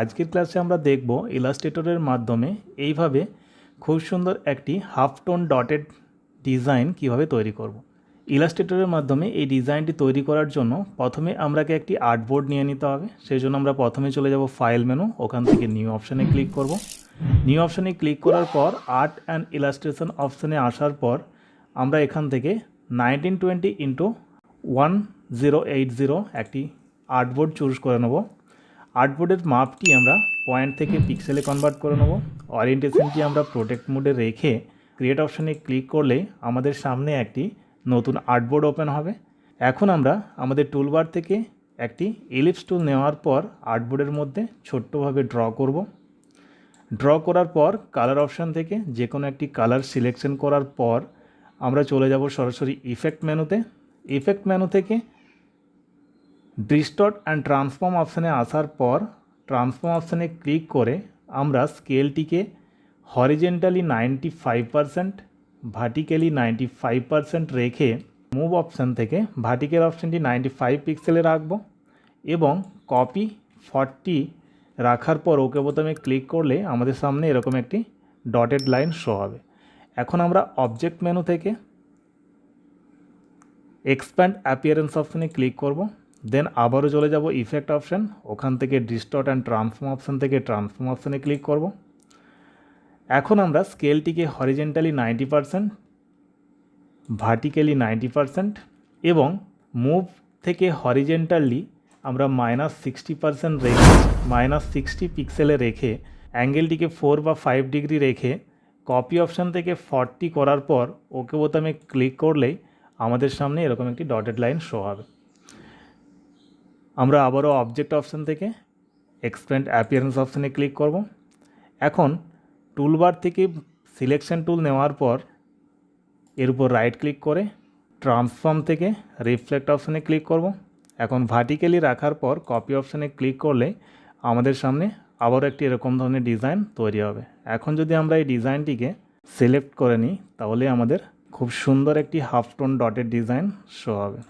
আজকের ক্লাসে আমরা দেখব ইলাস্ট্রেটরের মাধ্যমে এইভাবে খুব সুন্দর একটি হাফ টোন ডটেড ডিজাইন কীভাবে তৈরি করব। ইলাস্ট্রেটরের মাধ্যমে এই ডিজাইনটি তৈরি করার জন্য প্রথমে আমরাকে একটি আর্টবোর্ড নিয়ে নিতে হবে। সেই জন্য আমরা প্রথমে চলে যাব ফাইল মেনু, ওখান থেকে নিউ অপশানে ক্লিক করব। নিউ অপশানে ক্লিক করার পর আর্ট অ্যান্ড ইলাস্ট্রেশন অপশানে আসার পর আমরা এখান থেকে nineteen twenty into one zero eight zero একটি আর্টবোর্ড চুজ করে নেব। আর্টবোর্ডের মাপটি আমরা পয়েন্ট থেকে পিক্সেলে কনভার্ট করে নেব। ওরিয়েন্টেশনটি আমরা প্রোটেক্ট মোডে রেখে ক্রিয়েট অপশানে ক্লিক করলে আমাদের সামনে একটি নতুন আর্টবোর্ড ওপেন হবে। এখন আমরা আমাদের টুলবার থেকে একটি এলিপস টুল নেওয়ার পর আর্টবোর্ডের মধ্যে ছোট্টভাবে ড্র করব। ড্র করার পর কালার অপশান থেকে যে কোনো একটি কালার সিলেকশন করার পর আমরা চলে যাব সরাসরি ইফেক্ট মেনুতে ইফেক্ট মেনু থেকে ডিস্টর্ট অ্যান্ড ট্রান্সফর্ম অপশানে আসার পর ট্রান্সফর্ম অপশানে ক্লিক করে আমরা স্কেলটিকে horizontally ninety five percent vertically ninety five percent রেখে মুভ অপশান থেকে ভার্টিক্যাল অপশানটি নাইনটি ফাইভ পিক্সেলে রাখব এবং কপি ফর্টি রাখার পর ওকে বোতামে ক্লিক করলে আমাদের সামনে এরকম একটি ডটেড লাইন শো হবে। এখন আমরা অবজেক্ট মেনু থেকে এক্সপ্যান্ড অ্যাপিয়ারেন্স অপশানে ক্লিক করব। দেন আবারও চলে যাব ইফেক্ট অপশান ওখান থেকে ডিস্টর্ট অ্যান্ড ট্রান্সফর্ম অপশান থেকে ট্রান্সফর্ম অপশানে ক্লিক করব। এখন আমরা স্কেলটিকে horizontally ninety percent vertically ninety percent এবং মুভ থেকে হরিজেন্টালি আমরা মাইনাস সিক্সটি পারসেন্ট রেখে মাইনাস সিক্সটি পিক্সেলে রেখে অ্যাঙ্গেলটিকে ফোর বা ফাইভ ডিগ্রি রেখে কপি অপশান থেকে ফর্টি করার পর ওকে বোতামে ক্লিক করলেই আমাদের সামনে এরকম একটি ডটেড লাইন শো হবে। আমরা আবারও অবজেক্ট অপশান থেকে এক্সপ্যান্ড অ্যাপিয়ারেন্স অপশানে ক্লিক করব। এখন টুলবার থেকে সিলেকশন টুল নেওয়ার পর এর উপর রাইট ক্লিক করে ট্রান্সফর্ম থেকে রিফ্লেক্ট অপশানে ক্লিক করব। এখন ভার্টিক্যালি রাখার পর কপি অপশানে ক্লিক করলে আমাদের সামনে আবারও একটি এরকম ধরনের ডিজাইন তৈরি হবে। এখন যদি আমরা এই ডিজাইনটিকে সিলেক্ট করে নিই, তাহলে আমাদের খুব সুন্দর একটি হাফ টোন ডটের ডিজাইন শো হবে।